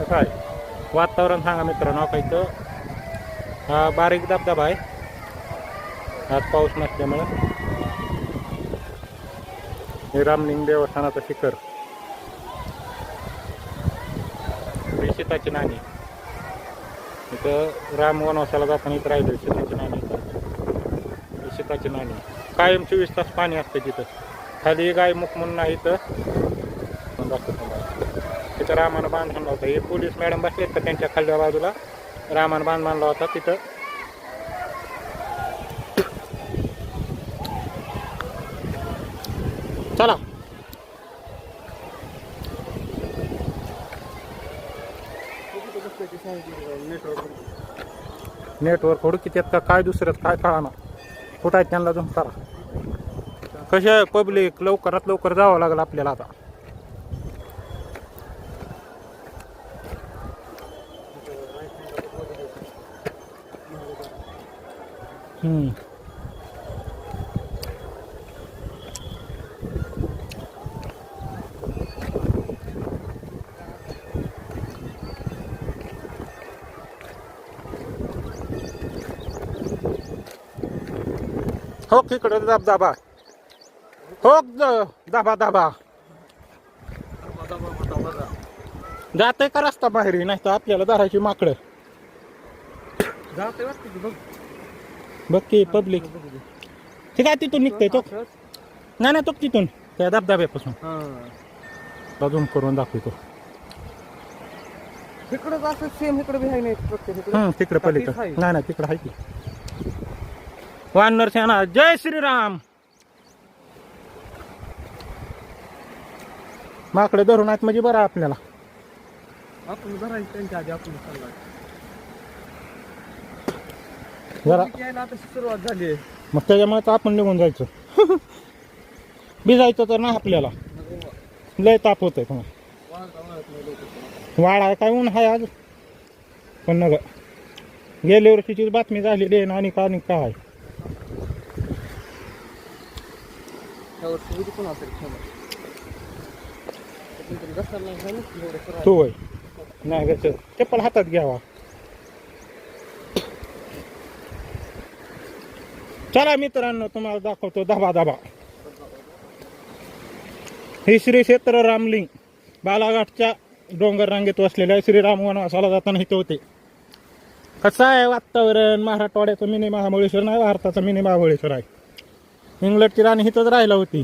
कसं आहे वातावरण सांगा मित्रांनो का इथं? हा बारीक धबधबा आहे. आज पाऊस नसल्यामुळं. हे रामलिंग देवस्थानाचं शिखर. ही सीताची नाणी. इथं राम वनवासाला जाताना इथं राहिलं सीताची नाणी इथं. सीताची नाणी. कायम चोवीस तास पाणी असतं तिथं. खाली गाय मुख म्हणून नाही इथं. पण दाखवतो तिथं रामानं बांध बांधला होता. हे पोलीस मॅडम बसलेत तर त्यांच्या खालच्या बाजूला? रामानं बांध बांधला होता तिथं. चला. नेटवर्क हुडकीत येत का? काय दुसऱ्यात काय कळाना? कुठं आहेत त्यांना जमतारा? कसे आहे? पब्लिक लवकरात लवकर जावं लागलं आपल्याला आता. हम्म. हो इकडे दाब दाबा. हो द- दाबा दाबा. जाते का रस्ता बाहेर? नाही तर आपल्याला धरायची माकडं. जाते वाटते की बघ. बघ की पब्लिक ठीक आहे तिथून निघतोय तो. नाही नाही तो तिथून. त्या धबधब्यापासून. अजून करून दाखवतो. असं सेम इकडे बी आहे नाही तिकडे पलीकडे. नाही नाही तिकडे आहे की. वानर सेना जय श्रीराम. माकडे धरून आहेत म्हणजे बरं आपल्याला. आपण धरायचं त्यांच्या आधी आपण जरा. यायला आता सुरुवात झाली आहे. मग त्याच्यामुळे तर आपण निघून जायचं. भिजायचं तर नाही आपल्याला. लय ताप होत आहे तुम्हाला वाडा काय ऊन आहे आज? पण नग गेल्या वर्षीची बातमी झालेली आहे ना आणि का आणि काय पण पण ना. तो नाही गच चप्पल हातात घ्यावा. चला मित्रांनो तुम्हाला दाखवतो दबा दबा हे श्री क्षेत्र रामलिंग बालाघाटच्या डोंगर रांगेत वसलेल्या श्रीराम वनवासाला जाताना इथे होते. कसं आहे वातावरण? मराठवाड्याचं मिनी महाबळेश्वर नाही भारताचं मिनी महाबळेश्वर आहे. इंग्लंडची राणी इथंच राहिला होती.